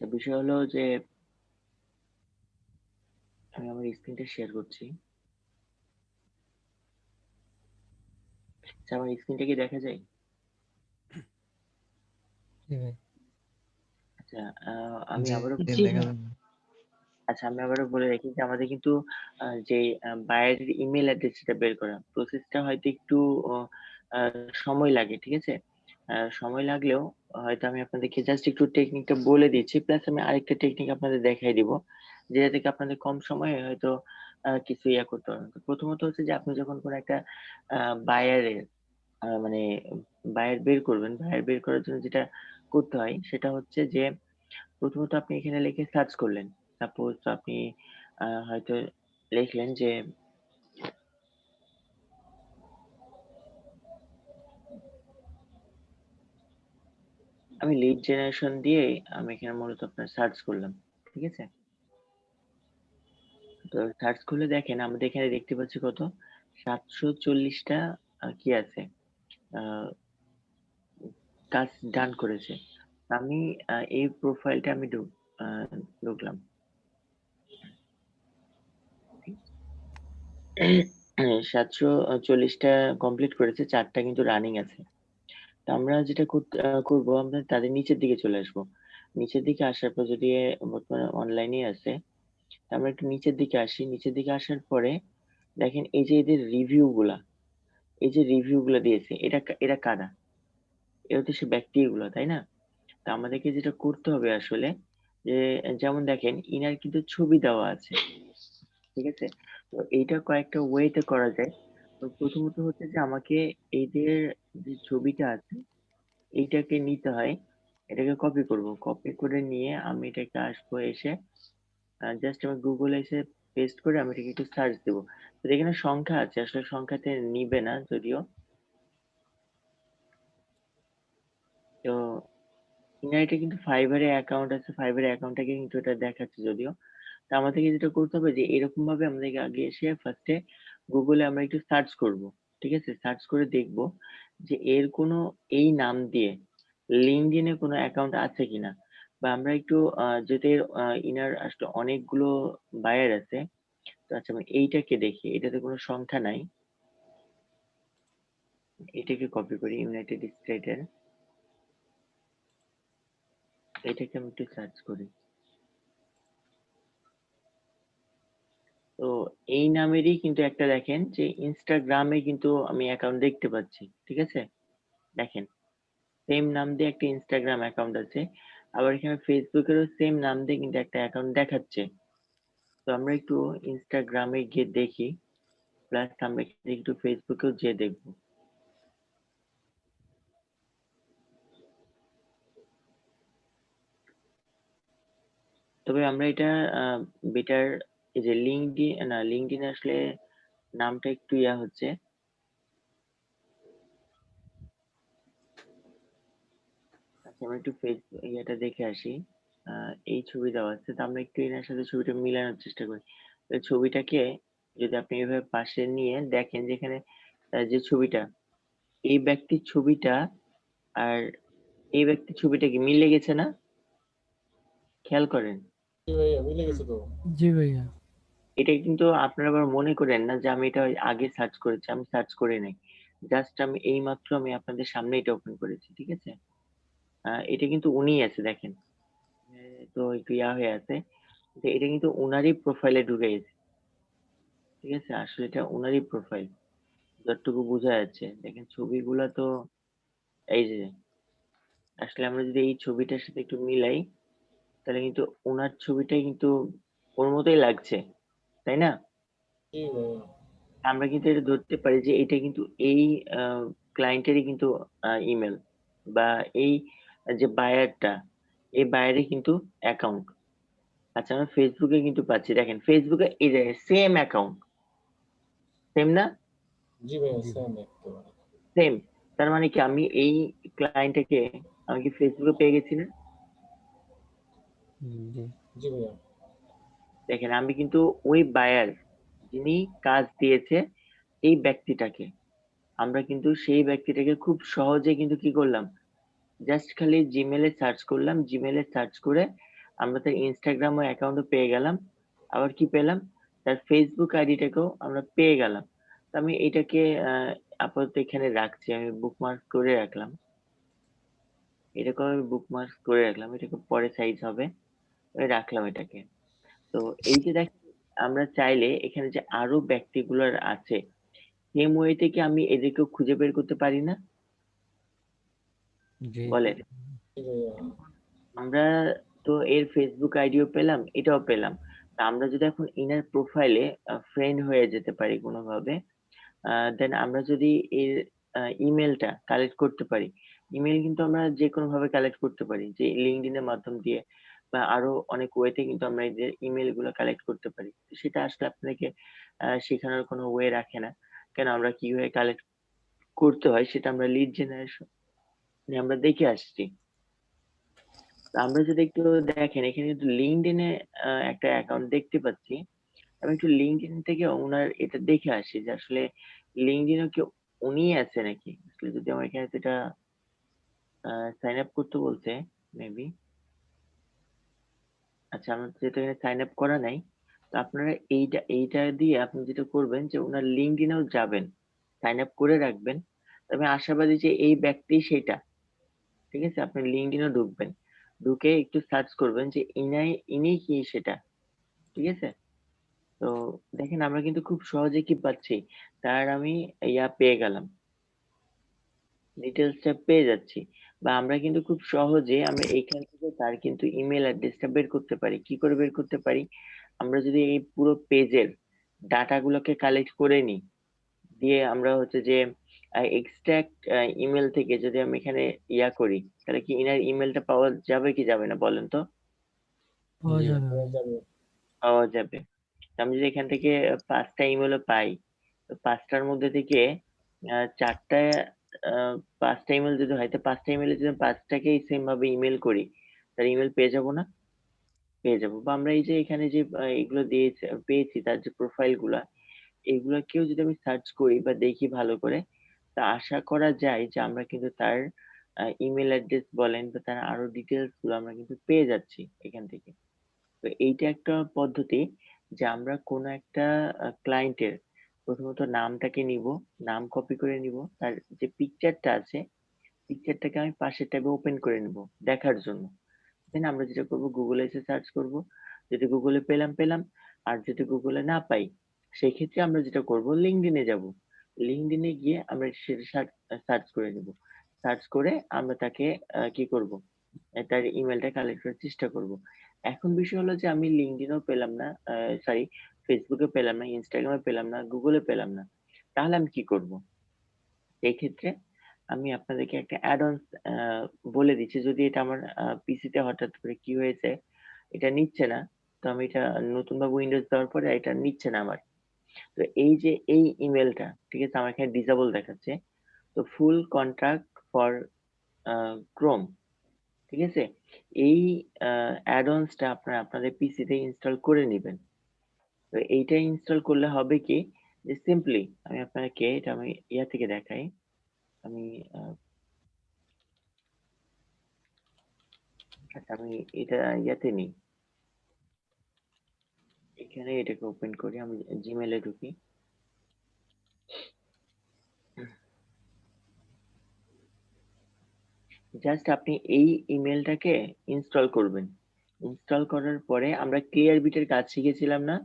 বিষয় হলো যে আমি আমার স্ক্রিনটা শেয়ার করছি। আচ্ছা, আমার স্ক্রিনটা কি দেখা যায়? আচ্ছা আমি আবারও। আচ্ছা আমি আবারও বলে রাখি যে আমাদের কিন্তু যে বায়ারের ইমেল অ্যাড্রেসটা বের করা। প্রসেসটা হয়তো একটু সময় লাগে ঠিক আছে? সময় লাগলেও হয়তো আমি আপনাদেরকে জাস্ট একটু টেকনিকটা বলে দিচ্ছি প্লাস আমি আরেকটা টেকনিক আপনাদের দেখাই দিব, যেটা থেকে আপনাদের কম সময়ে হয়তো কিছু ইয়া করতে পারবেন। প্রথমত হচ্ছে যে আপনি যখন কোনো একটা বায়ারের মানে বায়ার বের করবেন বায়ার বের করার জন্য যেটা করতে হয়, সেটা হচ্ছে যে প্রথমত আপনি এখানে লিখে সার্চ করলেন। সাপোজ আপনি হয়তো লিখলেন যে আমি লিড জেনারেশন দিয়ে আমি এখানে মূলত আপনার সার্চ করলাম, ঠিক আছে? তো সার্চ করলে দেখেন, আমাদের এখানে দেখতে পাচ্ছি কত? সাতশো চল্লিশটা কি আছে? কাজ ডান করেছে। আমি এই প্রোফাইলটা আমি ঢুকলাম। সাতশো চল্লিশটা কমপ্লিট করেছে, চারটা কিন্তু রানিং আছে। আমরা যেটা করব, আমরা তাদের নিচের দিকে চলে আসব। নিচের দিকে আসার পর যদি বর্তমানে অনলাইনে আছে আমরা একটু নিচের দিকে আসি। নিচের দিকে আসার পরে দেখেন এই যে এদের রিভিউ গুলা, এই যে রিভিউ গুলা দিয়েছে, এটা এরা কারা? এ হচ্ছে সে ব্যক্তিগুলো তাই না? তো আমাদেরকে যেটা করতে হবে আসলে, যে, যেমন দেখেন, ইনার কিন্তু ছবি দেওয়া আছে, ঠিক আছে? তো এইটা কয়েকটা ওয়েতে করা যায়। তো প্রথমত হচ্ছে যে আমাকে এদের যে ছবিটা আছে, এইটাকে নিতে হয়। এটাকে কপি করব। কপি করে নিয়ে আমি এটাকে আসব এসে জাস্ট আমি গুগলে এসে পেস্ট করে আমি এটাকে একটু সার্চ দেবো। তো এখানে সংখ্যা আছে, আসলে সংখ্যাতে নিবে না যদিও। তো এটা কিন্তু ফাইবারে অ্যাকাউন্ট আছে ফাইবারে অ্যাকাউন্টটাকে কিন্তু এটা দেখাচ্ছে যদিও। তো আমাদেরকে যেটা করতে হবে যে এরকম ভাবে আমাদেরকে আগে এসে ফার্স্টে গুগলে আমরা একটু সার্চ করব, ঠিক আছে? সার্চ করে দেখব যে এর কোনো, এই নাম দিয়ে লিঙ্কডিনে কোনো অ্যাকাউন্ট আছে কিনা? বা আমরা একটু যেহেতু এর ইনার আসলে অনেকগুলো বায়ার আছে, তো আচ্ছা আমি এইটাকে দেখি, এটাতে কোনো সংখ্যা নাই। এটাকে কপি করি ইউনাইটেড স্টেটের এটাকে আমি একটু সার্চ করি তো এই নামেরই কিন্তু একটা দেখেন যে ইনস্টাগ্রামে কিন্তু আমি অ্যাকাউন্ট দেখতে পাচ্ছি, ঠিক আছে? দেখেন সেম নাম দিয়ে একটা ইনস্টাগ্রাম অ্যাকাউন্ট আছে, আবার এখানে ফেসবুকেরও সেম নাম দিয়ে কিন্তু একটা অ্যাকাউন্ট দেখাচ্ছে। তো আমরা একটু ইনস্টাগ্রামে গিয়ে দেখি প্লাস আমরা একটু ফেসবুকেও যেয়ে দেখব। তবে আমরা এটা বেটার এই যে লিঙ্কডিন না লিঙ্কডিন আসলে নামটা একটু ইয়া হচ্ছে। আচ্ছা আমরা একটু ইয়েটা দেখে আসি। আহ, এই ছবি দেওয়া আছে। তো আমরা একটু এনার সাথে ছবিটা মিলানোর চেষ্টা করি। তো ছবিটাকে যদি আপনি এভাবে পাশে নিয়ে দেখেন যেখানে যে ছবিটা এই ব্যক্তির ছবিটা আর এই ব্যক্তির ছবিটা কি মিলে গেছে না? খেয়াল করেন। জি ভাইয়া মিলে গেছে তো? জি ভাইয়া। এটা কিন্তু আপনারা আবার মনে করেন না যে আমি এটা আগে সার্চ করেছি, আমি সার্চ করে নাই। জাস্ট আমি এই মাত্র আমি আপনাদের সামনে এটা ওপেন করেছি, ঠিক আছে? এটা কিন্তু উনি আছে, দেখেন। তো একটু ইয়া হয়ে আছে। এটা কিন্তু উনারই প্রোফাইলে ঢুকে গেছে। ঠিক আছে? আসলে এটা উনারই প্রোফাইল যতটুকু বোঝা যাচ্ছে। দেখেন, ছবিগুলা তো এই যে, আসলে আমরা যদি এই ছবিটার সাথে একটু মিলাই, তাহলে কিন্তু ওনার ছবিটাই কিন্তু ওর মতোই লাগছে। তাই না? আমরা কিন্তু এটা ধরতে পারি যে এটা কিন্তু এই ক্লায়েন্টেরই কিন্তু ইমেল বা এই যে বায়ারটা এই বায়ারে কিন্তু অ্যাকাউন্ট আচ্ছা আমরা ফেসবুকে কিন্তু পাচ্ছি। দেখেন ফেসবুকে এই যে সেম অ্যাকাউন্ট সেম না? জি সেম তার মানে কি আমি এই ক্লায়েন্টটাকে আমি কি ফেসবুকে পেয়ে গেছি না? জি ভাইয়া। দেখেন, আমি কিন্তু ওই বায়ার যিনি কাজ দিয়েছে, এই ব্যক্তিটাকে। আমরা কিন্তু সেই ব্যক্তিটাকে খুব সহজে কিন্তু কি করলাম? জাস্ট খালি জিমেলে সার্চ করলাম। জিমেলে সার্চ করে আমরা তার ইনস্টাগ্রাম ও অ্যাকাউন্টও পেয়ে গেলাম। আবার কি পেলাম? তার ফেসবুক আইডিটাকেও আমরা পেয়ে গেলাম। তো আমি এটাকে আপাতত এখানে রাখছি। আমি বুকমার্ক করে রাখলাম। এটাকেও আমি বুকমার্ক করে রাখলাম। এটাকে পরে সাইজ হবে। রাখলাম এটাকে। তো এই যে দেখ আমরা চাইলে এখানে যে আরও ব্যক্তিগুলোর আছে সেম ওয়েতে কি আমি এদেরকেও খুঁজে বের করতে পারি না? বলেন। আমরা তো এর ফেসবুক আইডিও পেলাম এটাও পেলাম। তা আমরা যদি এখন ইনার প্রোফাইলে ফ্রেন্ড হয়ে যেতে পারি কোনোভাবে দেন আমরা যদি এর ইমেলটা কালেক্ট করতে পারি ইমেল কিন্তু আমরা যে কোনো ভাবে কালেক্ট করতে পারি যে লিঙ্কডিন এর মাধ্যম দিয়ে। বা আরও অনেক ওয়েতে কিন্তু আমরা এদের ইমেলগুলো কালেক্ট করতে পারি। সেটা আসলে আপনাকে শেখানোর কোনো ওয়ে রাখে না। কেন? আমরা কীভাবে কালেক্ট করতে হয় সেটা আমরা লিড জেনারেশন আমরা দেখে আসছি। আমরা যদি একটু দেখেন, এখানে কিন্তু লিঙ্কডইনে একটা অ্যাকাউন্ট দেখতে পাচ্ছি। আমি একটু লিঙ্কডইন থেকে ওনার এটা দেখে আসি যে আসলে লিঙ্কডইনও কি উনি আছে নাকি? আসলে যদি আমার এখানে সেটা সাইন আপ করতে বলছে মেবি আচ্ছা আমার যেহেতু এখানে সাইন আপ করা নাই, তো আপনারা এইটা এইটা দিয়ে আপনি যেটা করবেন যে ওনার লিঙ্কডইনেও যাবেন সাইন আপ করে রাখবেন। তবে আশাবাদী যে এই ব্যক্তি সেটা, ঠিক আছে? আপনি লিঙ্কডইনে ঢুকবেন। ঢুকে একটু সার্চ করবেন যে ইনাই, ইনি কি সেটা, ঠিক আছে? তো দেখেন, আমরা কিন্তু খুব সহজে কি পাচ্ছি? তার আমি ইয়া পেয়ে গেলাম। ডিটেলসটা পেয়ে যাচ্ছি। বা আমরা কিন্তু খুব সহজে আমরা এইখান থেকে তার কিন্তু ইমেল অ্যাড্রেসটা বের করতে পারি। কি করে বের করতে পারি? আমরা যদি এই পুরো পেজের ডাটাগুলোকে কালেক্ট করে নিই দিয়ে আমরা হচ্ছে যে এক্সট্রাক্ট ইমেল থেকে যদি আমি এখানে ইয়া করি তাহলে কি ইনার ইমেলটা পাওয়া যাবে কি যাবে না বলেন তো? পাওয়া যাবে। পাওয়া যাবে। পাওয়া যাবে। তো আমি যদি এখান থেকে পাঁচটা ইমেলও পাই তো পাঁচটার মধ্যে থেকে আহ, চারটা পাঁচটা ইমেল যদি হয়, তো পাঁচটা ইমেলে যদি পাঁচটাকেই সেম ভাবে ইমেল করি তার ইমেল পেয়ে যাব না? পেয়ে যাব। বা আমরা এই যে এখানে যে এগুলো দিয়েছে, পেয়েছি, তার যে প্রোফাইলগুলা, এগুলোকেও যদি আমি সার্চ করি বা দেখি ভালো করে, তা আশা করা যায় যে আমরা কিন্তু তার ইমেল অ্যাড্রেস বলেন বা তার আরও ডিটেলসগুলো আমরা কিন্তু পেয়ে যাচ্ছি এখান থেকে। তো এইটা একটা পদ্ধতি যে আমরা কোনো একটা ক্লায়েন্টের প্রথমত নামটাকে নিব, নাম কপি করে নিব তার যে পিকচারটা আছে পিকচারটাকে আমি পাশের ট্যাবে ওপেন করে নিব দেখার জন্য। দেন আমরা যেটা করব গুগলে এসে সার্চ করব। যদি গুগলে পেলাম পেলাম, আর যদি গুগলে না পাই সেই ক্ষেত্রে আমরা যেটা করব লিঙ্কডইনে যাব। লিঙ্কডইনে গিয়ে আমরা সেটা সার্চ করে নিব। সার্চ করে আমরা তাকে কি করব? তার ইমেলটা কালেক্ট করার চেষ্টা করব। এখন বিষয় হলো যে আমি লিঙ্কডইনেও পেলাম না সরি ফেসবুকে পেলাম না ইনস্টাগ্রামে পেলাম না গুগলে পেলাম না, তাহলে আমি কি করব? এই ক্ষেত্রে আমি আপনাদেরকে একটা অ্যাড বলে দিচ্ছি। যদি এটা আমার পিসিতে হঠাৎ করে কি হয়েছে, এটা নিচ্ছে না, তো আমি এটা নতুন ভাবে উইন্ডোজ দেওয়ার পরে এটা নিচ্ছে না আমার। তো এই যে এই ইমেলটা ঠিক আছে আমার এখানে ডিসেবল দেখাচ্ছে, তো ফুল কন্ট্রাক্ট ফর ক্রোম ঠিক আছে? এই অ্যাডঅনসটা আপনারা আপনাদের পিসিতে ইনস্টল করে নেবেন। তো এইটা ইনস্টল করলে হবে কি? যে সিম্পলি আমি আপনাকে এটা আমি ইয়া থেকে দেখাই। আমি আচ্ছা আমি এটা ইয়াতে নিই। এখানে এটাকে ওপেন করি, আমি জিমেলে ঢুকি। জাস্ট আপনি এই ইমেলটাকে ইনস্টল করবেন। ইনস্টল করার পরে আমরা ক্লিয়ার বিটের কাজ শিখেছিলাম না?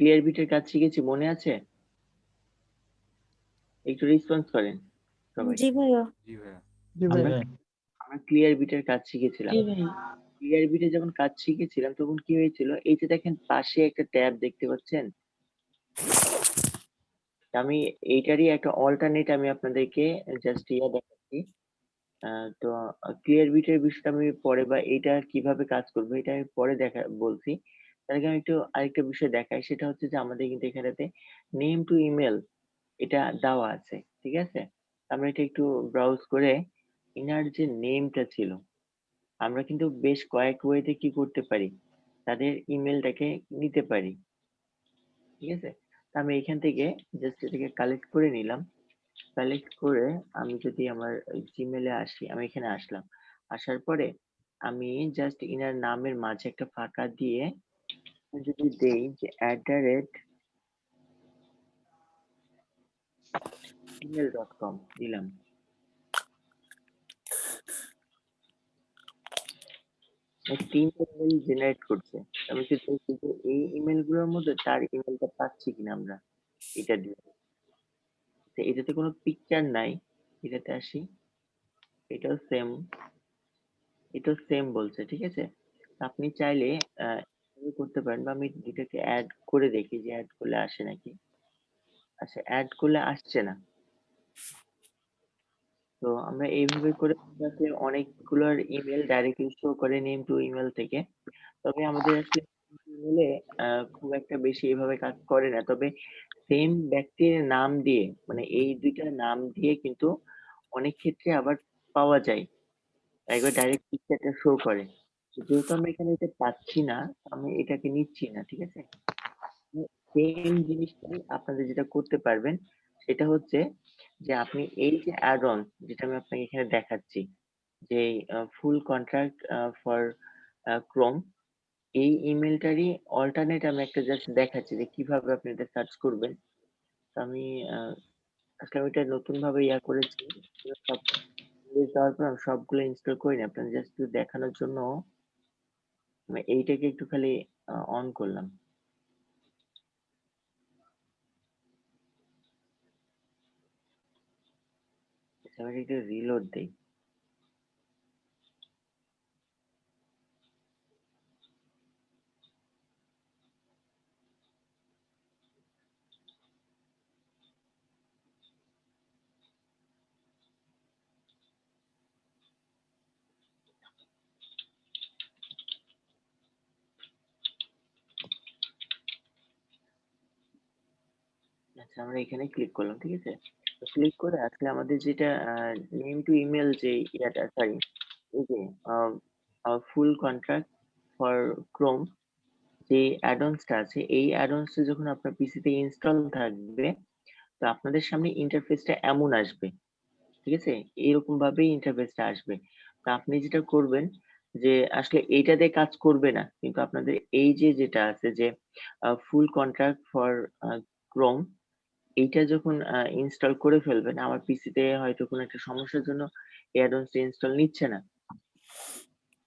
ক্লিয়ার বিটের কাজ শিখেছি মনে আছে? একটু রেসপন্স করেন সবাই। জি ভাইয়া। জি ভাইয়া। আমরা ক্লিয়ার বিটের কাজ শিখেছিলাম। ক্লিয়ার বিটে যখন কাজ শিখেছিলাম তখন কি হয়েছিল? এই যে দেখেন পাশে একটা ট্যাব দেখতে পাচ্ছেন? আমি এইটারই একটা অল্টারনেট আমি আপনাদেরকে জাস্ট ইয়া দেখাচ্ছি। আহ, তো ক্লিয়ার বিটের বিষয়টা আমি পরে বা এটা কীভাবে কাজ করবে এটা আমি পরে দেখা বলছি। আগে আমি একটু আরেকটা বিষয় দেখাই, সেটা হচ্ছে যে আমাদের কিন্তু এখানেতে নেম টু ইমেল এটা দেওয়া আছে, ঠিক আছে? আমরা এটা একটু ব্রাউজ করে ইনার যে নেমটা ছিল, আমরা কিন্তু বেশ কয়েক ওয়েতে কি করতে পারি? তাদের ইমেলটাকে নিতে পারি, ঠিক আছে? আমি এখান থেকে জাস্ট এটাকে কালেক্ট করে নিলাম। কালেক্ট করে আমি যদি আমার জিমেলে আসি, আমি এখানে আসলাম। আসার পরে আমি জাস্ট ইনার নামের মাঝে একটা ফাঁকা দিয়ে যদি দেই যে at the rate email dot com দিলাম। ইমেল জেনারেট করছে। আমি যে এই ইমেলগুলোর মধ্যে তার ইমেলটা পাচ্ছি কিনা আমরা? এটা দিয়ে। তো এটাতে কোনো পিকচার নাই। এটাতে আসি। এটাও সেম এটাও সেম বলছে, ঠিক আছে? আপনি চাইলে করতে পারেন বা আমি এটাকে অ্যাড করে দেখি যে অ্যাড করলে আসে নাকি। আচ্ছা অ্যাড করলে আসছে না। তো আমরা এইভাবে করে যাতে অনেকগুলোর ইমেল ডাইরেক্টলি শো করে নেম টু ইমেল থেকে। তবে আমাদের আসলে ইমেলে খুব একটা বেশি এভাবে কাজ করে না। তবে সেম ব্যক্তির নাম দিয়ে মানে এই দুইটা নাম দিয়ে কিন্তু অনেক ক্ষেত্রে আবার পাওয়া যায়। একবার ডাইরেক্ট পিকচারটা শো করে। যেহেতু আমরা এখানে এটা পাচ্ছি না, আমি এটাকে নিচ্ছি না, ঠিক আছে? সেম জিনিসটাই আপনাদের যেটা করতে পারবেন, সেটা হচ্ছে যে আপনি এই যে অ্যাড অন যেটা আমি আপনাকে এখানে দেখাচ্ছি, যে ফুল কন্ট্রাক্ট ফর ক্রোম এই ইমেলটারই অল্টারনেট আমি একটা জাস্ট দেখাচ্ছি যে কীভাবে আপনি এটা সার্চ করবেন। আমি আসলে আমি এটা নতুন ভাবে ইয়া করেছি, সব দেওয়ার পর আমি সবগুলো ইনস্টল করিনি, আপনাদের জাস্ট দেখানোর জন্য আমি এইটাকে একটু খালি অন করলাম। একটু রিলোড দেই আচ্ছা আমরা এখানে ক্লিক করলাম, ঠিক আছে? ক্লিক করে আসলে আমাদের যেটা নেম টু ইমেল যে ইয়াটা সরি এই যে ফুল কন্ট্রাক্ট ফর ক্রোম যে অ্যাডন্সটা আছে, এই অ্যাডন্সটা যখন আপনার পিসিতে ইনস্টল থাকবে, তো আপনাদের সামনে ইন্টারফেসটা এমন আসবে, ঠিক আছে? এরকম ভাবেই ইন্টারফেসটা আসবে। তো আপনি যেটা করবেন, যে আসলে এইটা দিয়ে কাজ করবে না, কিন্তু আপনাদের এই যে যেটা আছে যে ফুল কন্ট্রাক্ট ফর ক্রোম এইটা যখন ইনস্টল করে ফেলবেন, আমার পিসিতে হয়তো কোনো একটা সমস্যার জন্য এই ইনস্টল নিচ্ছে না।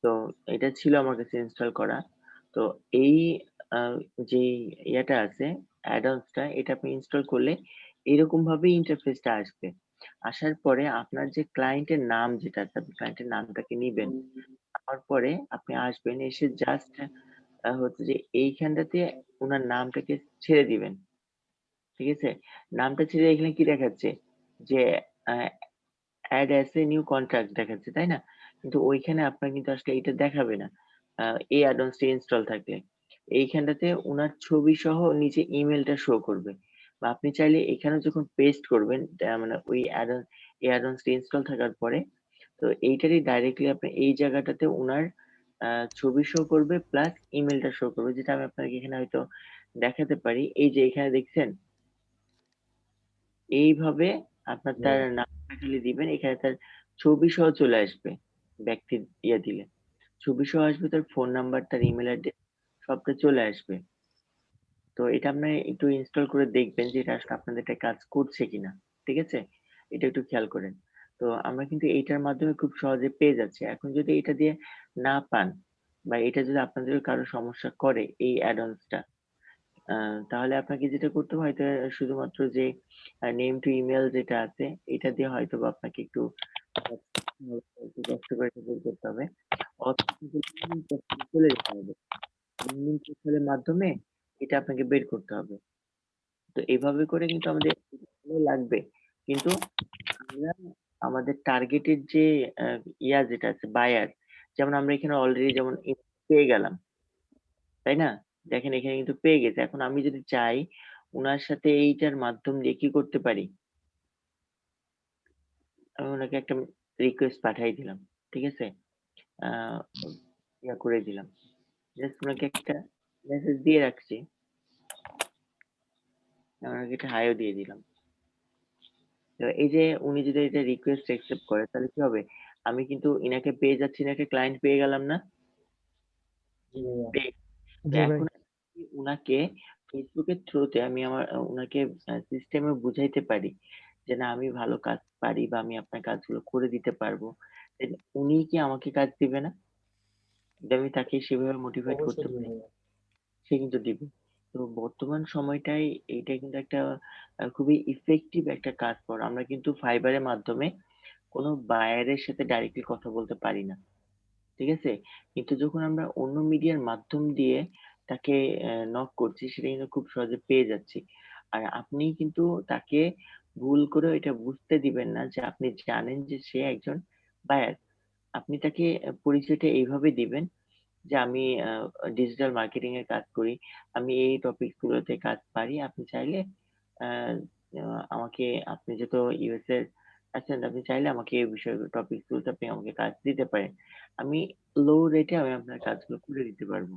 তো এটা ছিল আমার কাছে ইনস্টল করা। তো এই যে ইয়েটা আছে অ্যাডন্সটা এটা আপনি ইনস্টল করলে এরকম ভাবে ইন্টারফেসটা আসবে। আসার পরে আপনার যে ক্লায়েন্টের নাম যেটা আছে, আপনি ক্লায়েন্টের নামটাকে নিবেন। নেওয়ার পরে আপনি আসবেন, এসে জাস্ট হচ্ছে যে এইখানটাতে ওনার নামটাকে ছেড়ে দিবেন। ঠিক আছে? নামটা ছেড়ে এখানে কি দেখাচ্ছে? যে add as a new contract দেখাচ্ছে, তাই না? কিন্তু ওইখানে আপনার কিন্তু আসলে এটা দেখাবে না। এই অ্যাডভান্সটা ইনস্টল থাকলে। এইখানটাতে ওনার ছবি সহ নিচে ইমেলটা শো করবে। বা আপনি চাইলে এখানে যখন পেস্ট করবেন মানে ওই অ্যাডভান্স এই অ্যাডভান্সটা ইনস্টল থাকার পরে, তো এইটারই ডাইরেক্টলি আপনি এই জায়গাটাতে ওনার ছবি শো করবে প্লাস ইমেলটা শো করবে, যেটা আমি আপনাকে এখানে হয়তো দেখাতে পারি। এই যে এখানে দেখছেন এইভাবে আপনার তার নামটা খালি দিবেন এখানে তার ছবি সহ চলে আসবে ব্যক্তির ইয়ে দিলে। ছবি সহ আসবে তার ফোন নাম্বার তার ইমেল অ্যাড্রেস সবটা চলে আসবে। তো এটা আপনি একটু ইনস্টল করে দেখবেন যে এটা আসলে আপনাদের একটা কাজ করছে কিনা ঠিক আছে? এটা একটু খেয়াল করেন। তো আমরা কিন্তু এইটার মাধ্যমে খুব সহজে পেয়ে যাচ্ছি। এখন যদি এটা দিয়ে না পান বা এটা যদি আপনাদের কারও সমস্যা করে এই অ্যাডভান্সটা তাহলে আপনাকে যেটা করতে হবে হয়তো শুধুমাত্র যে নেম টু ইমেল যেটা আছে এটা দিয়ে হয়তো বা আপনাকে একটু বের করতে হবে। মাধ্যমে এটা আপনাকে বের করতে হবে। তো এভাবে করে কিন্তু আমাদের ভালো লাগবে। কিন্তু আমরা আমাদের টার্গেটের যে আহ, ইয়া যেটা আছে বায়ার যেমন আমরা এখানে অলরেডি যেমন পেয়ে গেলাম। তাই না? দেখেন এখানে কিন্তু পেয়ে গেছে। এখন আমি যদি চাই ওনার সাথে এইটার মাধ্যম দিয়ে কি করতে পারি? আমি ওনাকে একটা রিকোয়েস্ট পাঠাই দিলাম ঠিক আছে? ইয়া করে দিলাম। জাস্ট ওনাকে একটা মেসেজ দিয়ে রাখছি। ওনাকে একটা হাইও দিয়ে দিলাম। তো এই যে উনি যদি এটা রিকোয়েস্ট অ্যাকসেপ্ট করে তাহলে কি হবে? আমি কিন্তু ইনাকে পেয়ে যাচ্ছি না একটা ক্লায়েন্ট পেয়ে গেলাম না? জি ভাই। এখন আমি উনাকে ফেসবুকের থ্রুতে আমি আমার উনাকে সিস্টেমে বুঝাইতে পারি যে না আমি ভালো কাজ পারি বা আমি আপনার কাজগুলো করে দিতে পারব। উনি কি আমাকে কাজ দিবে না? যদি আমি তাকে সেভাবে মোটিভেট করতে অবশ্যই পারি। সে কিন্তু দিবে। তো বর্তমান সময়টাই এইটা কিন্তু একটা খুবই ইফেক্টিভ একটা কাজ কর আমরা কিন্তু ফাইবারের মাধ্যমে কোনো বায়ারের সাথে ডাইরেক্টলি কথা বলতে পারি না। ঠিক আছে? কিন্তু যখন আমরা অন্য মিডিয়ার মাধ্যম দিয়ে তাকে নক করছি, সেটা কিন্তু খুব সহজে পেয়ে যাচ্ছি। আর আপনি কিন্তু তাকে ভুল করে এটা বুঝতে দিবেন না যে আপনি জানেন যে সে একজন বায়ার আপনি তাকে পরিচয়টা এইভাবে দিবেন যে আমি ডিজিটাল মার্কেটিং এর কাজ করি, আমি এই টপিক গুলোতে কাজ পারি, আপনি চাইলে আমাকে, আপনি যেহেতু ইউএস এর আছেন আপনি চাইলে আমাকে এই বিষয়ে টপিকস গুলোতে আপনি আমাকে কাজ দিতে পারেন। আমি লো রেটে আমি আপনার কাজগুলো করে দিতে পারব।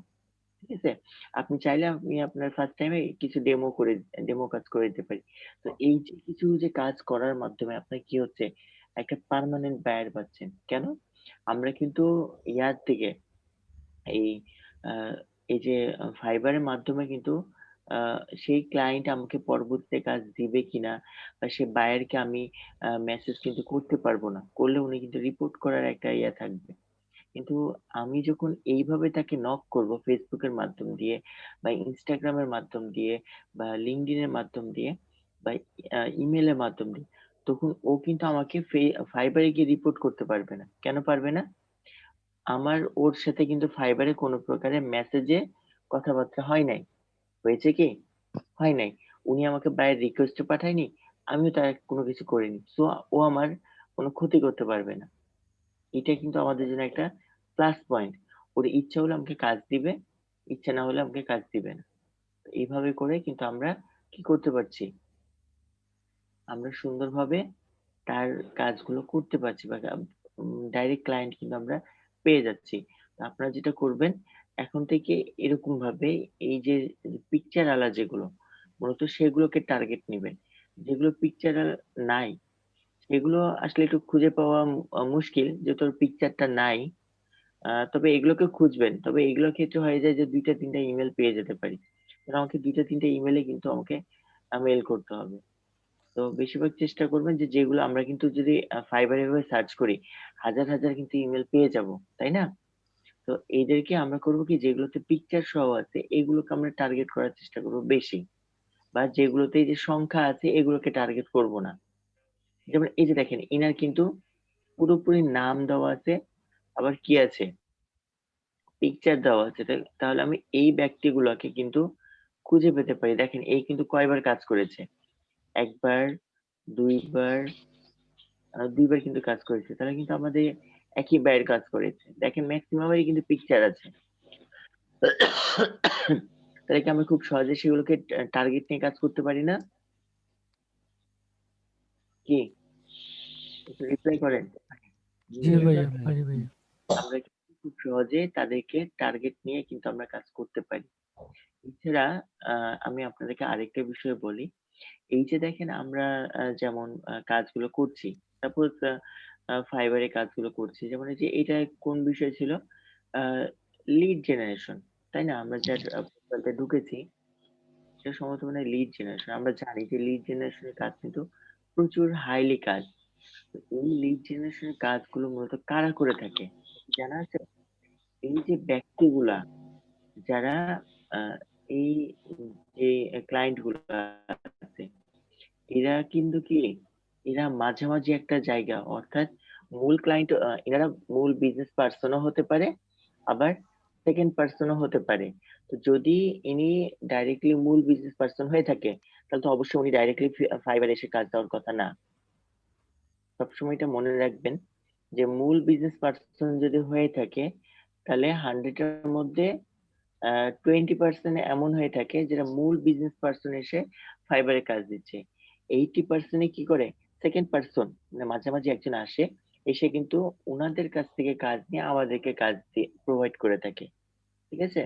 ঠিক আছে? আপনি চাইলে আমি আপনার ফার্স্ট টাইমে কিছু ডেমো করে ডেমো কাজ করে দিতে পারি। তো এই যে কিছু যে কাজ করার মাধ্যমে আপনার কি হচ্ছে? একটা পার্মানেন্ট বায়ার পাচ্ছেন। কেন? আমরা কিন্তু ইয়ার থেকে এই এই যে ফাইবারের মাধ্যমে কিন্তু সেই ক্লায়েন্ট আমাকে পরবর্তীতে কাজ দিবে কিনা বা সে বায়ারকে আমি মেসেজ কিন্তু করতে পারব না। করলে উনি কিন্তু রিপোর্ট করার একটা ইয়ে থাকবে। কিন্তু আমি যখন এইভাবে তাকে নক করব ফেসবুকের মাধ্যম দিয়ে বা ইনস্টাগ্রামের মাধ্যম দিয়ে বা লিঙ্কডিনের মাধ্যম দিয়ে বা ইমেলের মাধ্যম দিয়ে, তখন ও কিন্তু আমাকে ফাইবারে গিয়ে রিপোর্ট করতে পারবে না। কেন পারবে না? আমার ওর সাথে কিন্তু ফাইবারে কোনো প্রকারের মেসেজে কথাবার্তা হয় নাই। হয়েছে কি? হয় নাই। উনি আমাকে বাইরের রিকোয়েস্ট পাঠায়নি, আমিও তার কোনো কিছু করিনি। সো ও আমার কোনো ক্ষতি করতে পারবে না। এটা কিন্তু আমাদের জন্য একটা প্লাস পয়েন্ট ওর ইচ্ছা হলে আমাকে কাজ দিবে, ইচ্ছা না হলে আমাকে কাজ দিবে না। এইভাবে করে কিন্তু আমরা কি করতে পারছি? আমরা সুন্দরভাবে তার কাজগুলো করতে পারছি বা ডাইরেক্ট ক্লায়েন্ট কিন্তু আমরা পেয়ে যাচ্ছি। আপনারা যেটা করবেন এখন থেকে এরকম ভাবে এই যে পিকচার আলা যেগুলো, মূলত সেগুলোকে টার্গেট নেবেন। যেগুলো পিকচার নাই, সেগুলো আসলে একটু খুঁজে পাওয়া মুশকিল যে তোর পিকচারটা নাই। তবে এগুলোকে খুঁজবেন। তবে এগুলোর ক্ষেত্রে হয়ে যায় যে দুইটা, তিনটা ইমেল পেয়ে যেতে পারি। আমাকে দুইটা, তিনটা ইমেলে কিন্তু আমাকে মেল করতে হবে। তো বেশিরভাগ চেষ্টা করবেন যে যেগুলো আমরা কিন্তু যদি ফাইবার সার্চ করি, হাজার হাজার কিন্তু ইমেল পেয়ে যাব, তাই না? তো এদেরকে আমরা করব কি, যেগুলোতে পিকচার সহ আছে, এগুলোকে আমরা টার্গেট করার চেষ্টা করব বেশি। বা যেগুলোতে যে সংখ্যা আছে, এগুলোকে টার্গেট করব না। যেমন এই যে দেখেন, ইনার কিন্তু পুরোপুরি নাম দেওয়া আছে, আবার কি আছে? পিকচার দেওয়া আছে। তাহলে আমি এই ব্যক্তিগুলোকে কিন্তু খুঁজে পেতে পারি। দেখেন, এই কিন্তু কয়বার কাজ করেছে? একবার, দুইবার দুইবার কিন্তু কাজ করেছে। তাহলে কিন্তু আমাদের একই ব্যয়ের কাজ করেছে। দেখেন ম্যাক্সিমামেরই কিন্তু পিকচার আছে। তাহলে কি আমরা খুব সহজে সেগুলোকে টার্গেট নিয়ে কাজ করতে পারি না? কি? রিপ্লাই করেন। আমরা কিন্তু খুব সহজে তাদেরকে টার্গেট নিয়ে কিন্তু আমরা কাজ করতে পারি। এছাড়া আহ, আমি আপনাদেরকে আরেকটা বিষয় বলি। এই যে দেখেন আমরা আহ, যেমন আহ, কাজগুলো করছি সাপোজ ফাইবারে কাজগুলো করছি। যেমন এই যে এটা কোন বিষয় ছিল? লিড জেনারেশন তাই না? আমরা যে পোর্টালটা ঢুকেছি সেটা সম্ভবত মানে লিড জেনারেশন আমরা জানি যে লিড জেনারেশনের কাজ কিন্তু প্রচুর হাইলি কাজ। এই লিড জেনারেশনের কাজগুলো মূলত কারা করে থাকে? জানা আছে? এই যে ব্যক্তিগুলা যারা আহ, এই যে ক্লায়েন্টগুলো আছে এরা কিন্তু কি এরা মাঝামাঝি একটা জায়গা, অর্থাৎ মূল ক্লায়েন্ট এনারা মূল বিজনেস পার্সনও হতে পারে, আবার সেকেন্ড পার্সনও হতে পারে। তো যদি ইনি ডাইরেক্টলি মূল বিজনেস পার্সন হয়ে থাকে, তাহলে তো অবশ্যই উনি ডাইরেক্টলি ফাইবার এসে কাজ দেওয়ার কথা না। সবসময় এটা মনে রাখবেন যে মূল বিজনেস পার্সন যদি হয়ে থাকে, তাহলে হান্ড্রেডের মধ্যে টোয়েন্টি পার্সেন্ট এমন হয়ে থাকে যেটা মূল বিজনেস পার্সন এসে ফাইবারে কাজ দিচ্ছে। এইটি পার্সেন্টে কি করে? সেকেন্ড পার্সন মানে মাঝে মাঝে একজন আসে, এসে কিন্তু ওনাদের কাছ থেকে কাজ নিয়ে আমাদেরকে কাজ দিয়ে প্রোভাইড করে থাকে, ঠিক আছে?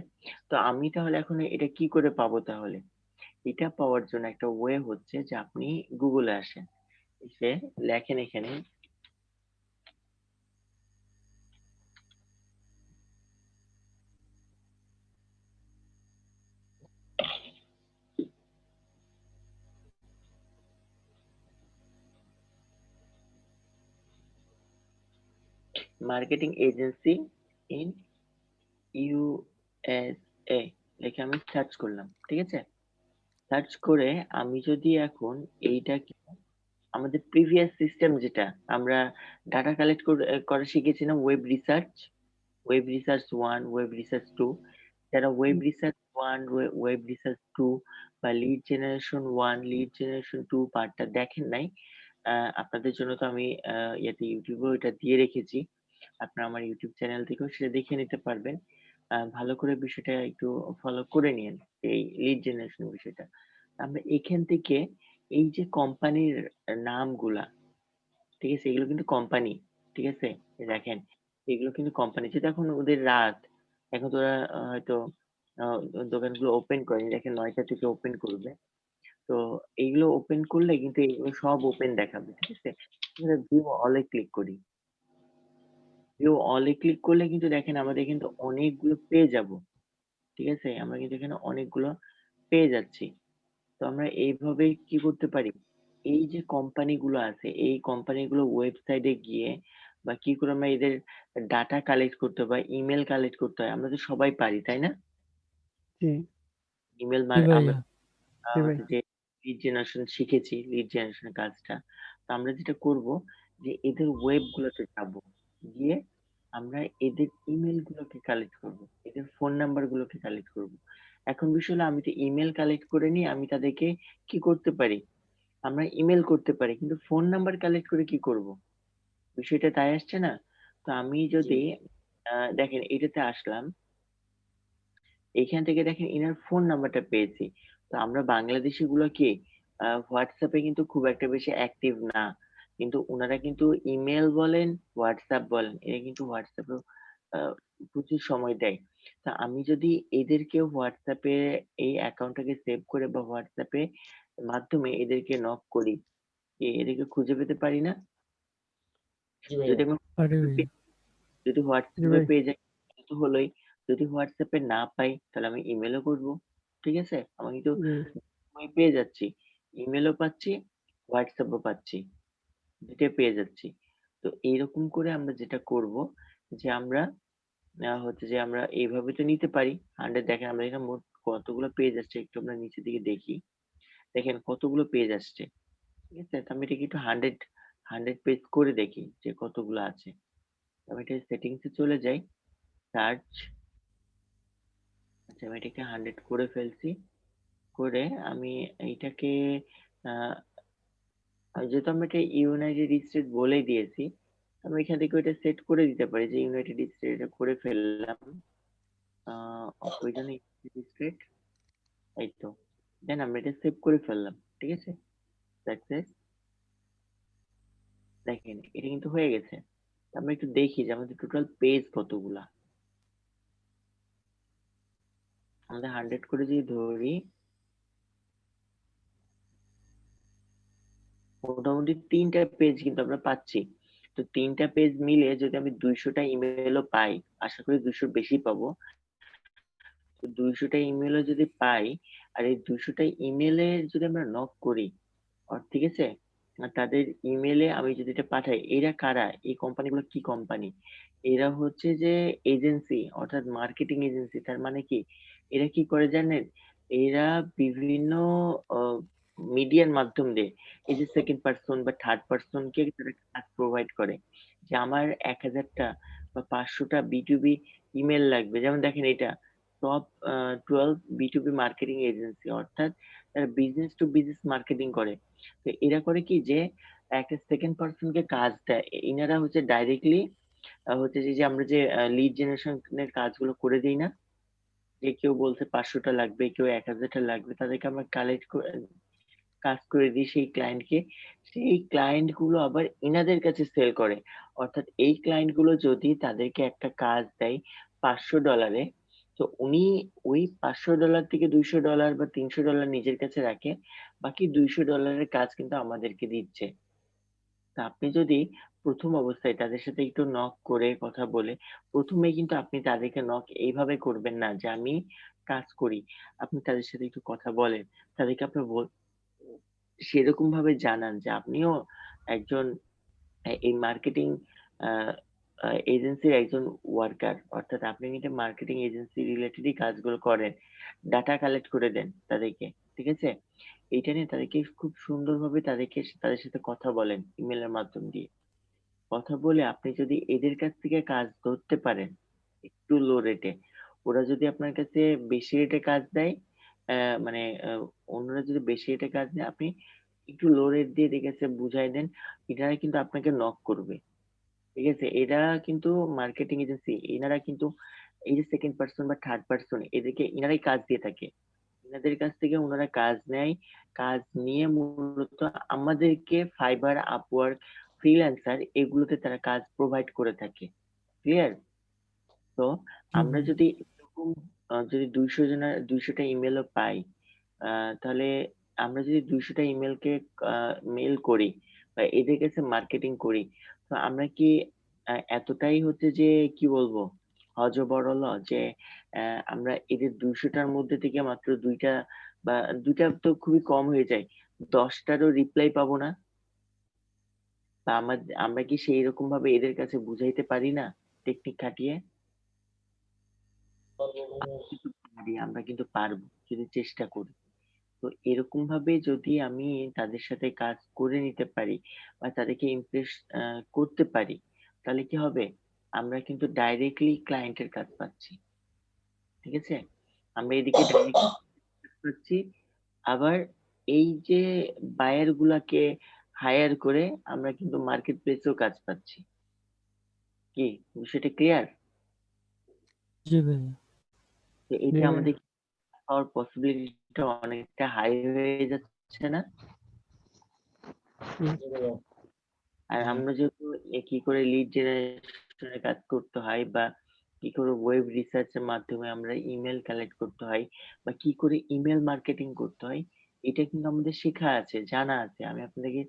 তো আমি তাহলে এখন এটা কি করে পাবো তাহলে? এটা পাওয়ার জন্য একটা ওয়ে হচ্ছে যে আপনি গুগলে আসেন, এসে লেখেন এখানে মার্কেটিং এজেন্সি ইন ইউএসএ লিখে আমি সার্চ করলাম ঠিক আছে? সার্চ করে আমি যদি এখন এইটাকে আমাদের প্রিভিয়াস সিস্টেম যেটা আমরা ডাটা কালেক্ট করা শিখেছিলাম web research web research one web research two যারা web research one web research two বা lead generation one lead generation two পার্টটা দেখেন নাই আপনাদের জন্য তো আমি ইয়েতে ইউটিউবে ওটা দিয়ে রেখেছি। আপনারা আমার ইউটিউব চ্যানেল থেকেও সেটা দেখে নিতে পারবেন। ভালো করে বিষয়টা একটু ফলো করে নিন এই লিড জেনারেশন বিষয়টা। আমরা এখান থেকে এই যে কোম্পানির নামগুলা ঠিক আছে? এগুলো কিন্তু কোম্পানি ঠিক আছে? দেখেন এগুলো কিন্তু কোম্পানি যেটা এখন ওদের রাত এখন তো ওরা আহ, হয়তো দোকানগুলো ওপেন করেনি। দেখেন নয়টা থেকে ওপেন করবে। তো এইগুলো ওপেন করলে কিন্তু এগুলো সব ওপেন দেখাবে ঠিক আছে? ভিউ অলে ক্লিক করি। ভিউ অলে ক্লিক করলে কিন্তু দেখেন আমাদের কিন্তু অনেকগুলো পেয়ে যাব। ঠিক আছে? আমরা কিন্তু এখানে অনেকগুলো পেয়ে যাচ্ছি। তো আমরা এইভাবে কি করতে পারি? এই যে কোম্পানিগুলো আছে এই কোম্পানিগুলো ওয়েবসাইটে গিয়ে বা কি করে আমরা এদের ডাটা কালেক্ট করতে হয় ইমেল কালেক্ট করতে হয় আমরা তো সবাই পারি তাই না? ইমেল যে লিড জেনারেশন শিখেছি লিড জেনারেশনের কাজটা। তো আমরা যেটা করব যে এদের ওয়েব গুলোতে যাব। গিয়ে আমরা এদের ইমেল গুলোকে কালেক্ট করব এদের ফোন নাম্বার গুলোকে কালেক্ট করব। এখন বিষয় হলো আমি তো ইমেল কালেক্ট করে নিয়ে আমি তাদেরকে কি করতে পারি? আমরা ইমেল করতে পারি কিন্তু ফোন নাম্বার কালেক্ট করে কি করব? বিষয়টা তাই আসছে না? তো আমি যদি আহ, দেখেন এটাতে আসলাম এখান থেকে দেখেন ইনার ফোন নাম্বারটা পেয়েছি। তো আমরা বাংলাদেশি গুলো কি হোয়াটসঅ্যাপে কিন্তু খুব একটা বেশি অ্যাক্টিভ না। কিন্তু ওনারা কিন্তু ইমেল বলেন হোয়াটসঅ্যাপ বলেন এরা কিন্তু হোয়াটসঅ্যাপে প্রচুর সময় দেয়। তা আমি যদি এদেরকে হোয়াটসঅ্যাপে এই অ্যাকাউন্টটাকে সেভ করে বা হোয়াটসঅ্যাপে মাধ্যমে এদেরকে নক করি এদেরকে খুঁজে পেতে পারি না? যদি যদি হোয়াটসঅ্যাপে পেয়ে যাই তো হলোই যদি হোয়াটসঅ্যাপে না পাই তাহলে আমি ইমেলও করব ঠিক আছে? আমি কিন্তু পেয়ে যাচ্ছি। ইমেলও পাচ্ছি হোয়াটসঅ্যাপও পাচ্ছি। দুটোই পেয়ে যাচ্ছি। তো এইরকম করে আমরা যেটা করব যে আমরা আহ, হচ্ছে যে আমরা এইভাবে তো নিতে পারি। হান্ড্রেড দেখেন আমরা এখানে মোট কতগুলো পেজ আসছে একটু আমরা নিচের দিকে দেখি। দেখেন কতগুলো পেজ আসছে। ঠিক আছে? তো আমি এটাকে একটু হান্ড্রেড হান্ড্রেড পেজ করে দেখি যে কতগুলো আছে। আমি এটা সেটিংসে চলে যাই। সার্চ আচ্ছা আমি এটাকে হান্ড্রেড করে ফেলছি। করে আমি এইটাকে আহ যেহেতু আমরা এটা ইউনাইটেড স্টেট বলেই দিয়েছি আমি এখান থেকে ওইটা সেট করে দিতে পারি যে ইউনাইটেড স্টেট এটা করে ফেললাম। জন্য ইউনাইটেড স্টেট এই তো। দেন আমরা এটা সেভ করে ফেললাম ঠিক আছে? সাকসেস দেখেন এটা কিন্তু হয়ে গেছে। আমরা একটু দেখি যে আমাদের টোটাল পেজ কতগুলা। আমাদের হান্ড্রেড করে যদি ধরি মোটামুটি তিনটা পেজ কিন্তু আমরা পাচ্ছি। তো তিনটা পেজ মিলে যদি আমি দুইশোটা ইমেলও পাই, আশা করি দুইশোর বেশি পাবো। তো দুইশোটা ইমেলও যদি পাই, আর এই দুইশোটা ইমেলে যদি আমরা নক করি ঠিক আছে? তাদের ইমেলে আমি যদি এটা পাঠাই, এরা কারা? এই কোম্পানিগুলো কি কোম্পানি এরা হচ্ছে যে এজেন্সি অর্থাৎ মার্কেটিং এজেন্সি তার মানে কি? এরা কি করে জানেন? এরা বিভিন্ন মিডিয়ার মাধ্যম দিয়ে, এই যে সেকেন্ড পার্সন বা থার্ড পার্সনকে তারা কাজ প্রোভাইড করে, যে আমার এক হাজারটা বা পাঁচশোটা বিটুবি ইমেল লাগবে। যেমন দেখেন এটা top twelve B to B marketing agency অর্থাৎ তারা বিজনেস টু বিজনেস মার্কেটিং করে। তো এরা করে কি যে, একটা সেকেন্ড পার্সনকে কাজ দেয়। ইনারা হচ্ছে ডাইরেক্টলি হচ্ছে যে যে আমরা যে লিড জেনারেশনের কাজগুলো করে দিই না, যে কেউ বলছে পাঁচশোটা লাগবে, কেউ এক হাজারটা লাগবে, তাদেরকে আমরা কালেক্ট কাজ করে দিই সেই ক্লায়েন্টকে সেই ক্লায়েন্টগুলো আবার ইনাদের কাছে সেল করে। অর্থাৎ এই ক্লায়েন্টগুলো যদি তাদেরকে একটা কাজ দেয় পাঁচশো ডলারে তো উনি ওই পাঁচশো ডলার থেকে দুইশো ডলার বা তিনশো ডলার নিজের কাছে রাখে, বাকি দুইশো ডলারের কাজ কিন্তু আমাদেরকে দিচ্ছে। তা আপনি যদি প্রথম অবস্থায় তাদের সাথে একটু নক করে কথা বলে, প্রথমে কিন্তু আপনি তাদেরকে নক এইভাবে করবেন না যে আমি কাজ করি, আপনি তাদের সাথে একটু কথা বলেন, তাদেরকে আপনি সেরকম ভাবে জানান যে আপনিও একজন এই মার্কেটিং এজেন্সির একজন ওয়ার্কার অর্থাৎ আপনি কিন্তু মার্কেটিং এজেন্সি রিলেটেডই কাজগুলো করেন ডাটা কালেক্ট করে দেন তাদেরকে, ঠিক আছে? এইটা নিয়ে তাদেরকে খুব সুন্দরভাবে তাদেরকে, তাদের সাথে কথা বলেন ইমেলের মাধ্যম দিয়ে। কথা বলে আপনি যদি এদের কাছ থেকে কাজ ধরতে পারেন, একটু লো রেটে ওরা যদি আপনার কাছে বেশি রেটে কাজ দেয় মানে আহ, অন্যরা যদি বেশি এটা কাজ দেয় আপনি একটু লো রেট দিয়ে দেখেছে বুঝাই দেন এনারা কিন্তু আপনাকে নক করবে। ঠিক আছে? এরা কিন্তু মার্কেটিং এজেন্সি এনারা কিন্তু এই যে সেকেন্ড পার্সন বা থার্ড পার্সন এদেরকে এনারাই কাজ দিয়ে থাকে। এনাদের কাছ থেকে ওনারা কাজ নেয় কাজ নিয়ে মূলত আমাদেরকে ফাইবার আপওয়ার্ক ফ্রিল্যান্সার এগুলোতে তারা কাজ প্রোভাইড করে থাকে। ক্লিয়ার তো আমরা যদি এরকম আহ, যদি দুইশো জনের দুইশোটা ইমেলও পাই আহ, তাহলে আমরা যদি দুইশোটা ইমেলকে মেল করি বা এদের কাছে মার্কেটিং করি তো আমরা কি আহ, এতটাই হচ্ছে যে কি বলব হজবরল যে আহ, আমরা এদের দুইশোটার মধ্যে থেকে মাত্র দুইটা বা দুইটা তো খুবই কম হয়ে যায় দশটারও রিপ্লাই পাবো না? বা আমরা কি সেই রকম ভাবে এদের কাছে বুঝাইতে পারি না টেকনিক খাটিয়ে? আমরা কিন্তু পারব, যদি চেষ্টা করি। তো এরকম ভাবে যদি আমি তাদের সাথে কাজ করে নিতে পারি বা তাদেরকে ইমপ্রেস করতে পারি, তাহলে কি হবে? আমরা কিন্তু ডাইরেক্টলি ক্লায়েন্টের কাজ পাচ্ছি। ঠিক আছে? আমরা এদিকে পাচ্ছি। আবার এই যে বায়ার গুলাকে হায়ার করে আমরা কিন্তু মার্কেট প্লেসেও কাজ পাচ্ছি। কি? বিষয়টা ক্লিয়ার জি ভাইয়া। তো এটা। আমাদের পাওয়ার পসিবিলিটিটা অনেকটা হাই হয়ে যাচ্ছে না? আর আমরা যেহেতু কি করে লিড জেনারেশনের কাজ করতে হয় বা কি করে ওয়েব রিসার্চের মাধ্যমে আমরা ইমেল কালেক্ট করতে হয় বা কি করে ইমেল মার্কেটিং করতে হয় এটা কিন্তু আমাদের শেখা আছে জানা আছে। আমি আপনাদেরকে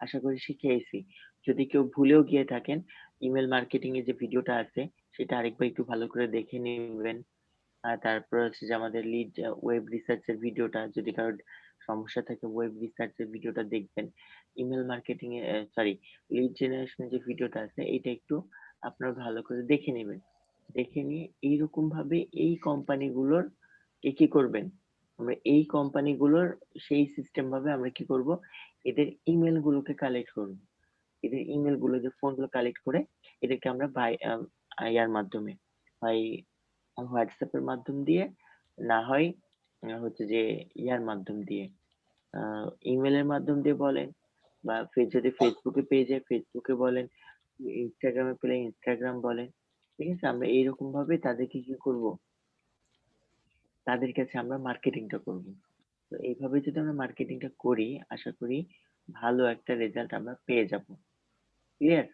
আশা করি শিখিয়েছি। যদি কেউ ভুলেও গিয়ে থাকেন ইমেল মার্কেটিং এর যে ভিডিওটা আছে সেটা আরেকবার একটু ভালো করে দেখে নেবেন। আর তারপর হচ্ছে যে আমাদের লিড ওয়েব রিসার্চের ভিডিওটা যদি কারোর সমস্যা থাকে ওয়েব রিসার্চের ভিডিওটা দেখবেন। ইমেল মার্কেটিং এ সরি লিড জেনারেশনের যে ভিডিওটা আছে এটা একটু আপনারা ভালো করে দেখে নেবেন। দেখে নিয়ে এইরকম ভাবে এই কোম্পানিগুলোর কে কি করবেন? আমরা এই কোম্পানিগুলোর সেই সিস্টেম ভাবে আমরা কি করব? এদের ইমেল গুলোকে কালেক্ট করব। এদের ইমেলগুলো যে ফোনগুলো কালেক্ট করে এদেরকে আমরা বাই ইয়ার মাধ্যমে হয় হোয়াটসঅ্যাপের মাধ্যম দিয়ে, না হয় হচ্ছে যে ইয়ার মাধ্যম দিয়ে। ইমেলের মাধ্যম দিয়ে বলেন বা যদি ফেসবুকে পেয়ে যায় ফেসবুকে বলেন ইনস্টাগ্রামে পেলে ইনস্টাগ্রাম বলেন, ঠিক আছে? আমরা এইরকম ভাবে তাদেরকে কি করব? তাদের কাছে আমরা মার্কেটিংটা করব। তো এইভাবে যদি আমরা মার্কেটিংটা করি, আশা করি ভালো একটা রেজাল্ট আমরা পেয়ে যাব। ক্লিয়ার